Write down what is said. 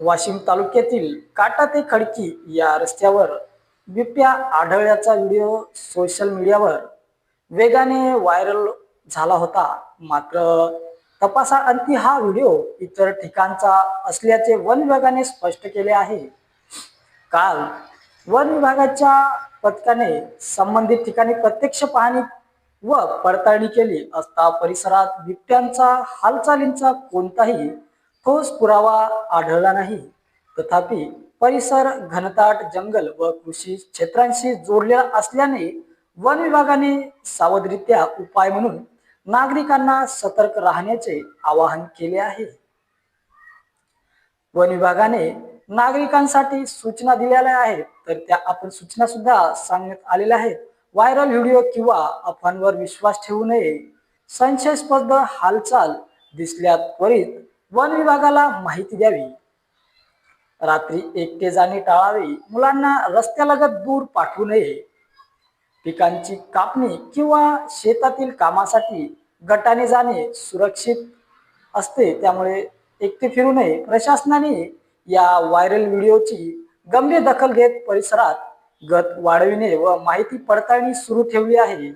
वाशिम तालुक्यातील काटा ते खडकी या रस्त्यावर बिबट्या आढळल्याचा व्हिडिओ सोशल मीडियावर वेगाने व्हायरल झाला होता. मात्र तपासाअंती हा व्हिडिओ इतर ठिकाणचा असल्याचे वन विभागाने स्पष्ट केले आहे. काल वन विभागाच्या पथकाने संबंधित ठिकाणी प्रत्यक्ष पाहणी व पडताळणी केली असता परिसरात बिबट्यांचा हालचालींचा कोणताही ठोस पुरावा आढळला नाही. तथापि परिसर घनदाट जंगल व कृषी क्षेत्रांशी जोडलेला असल्याने वन विभागाने सावधरित्या उपाय म्हणून नागरिकांना सतर्क राहण्याचे आवाहन केले आहे. वन विभागाने नागरिकांसाठी सूचना दिलेल्या आहेत तर त्या आपण सूचना सुद्धा सांगण्यात आलेल्या आहेत. व्हायरल व्हिडिओ किंवा अफवांवर विश्वास ठेवू नये. संशयास्पद हालचाल दिसल्या त्वरित वन विभागाला माहिती द्यावी. रात्री एकटे जाणे टाळावी. मुलांना रस्त्यालगत दूर पाठवू नये. पिकांची कापणी किंवा शेतातील कामासाठी गटाने जाणे सुरक्षित असते. त्यामुळे एकटे फिरू नये. प्रशासनाने या व्हायरल व्हिडिओची गंभीर दखल घेत परिसरात गत वाढविणे व माहिती पडताळणी सुरू ठेवली आहे.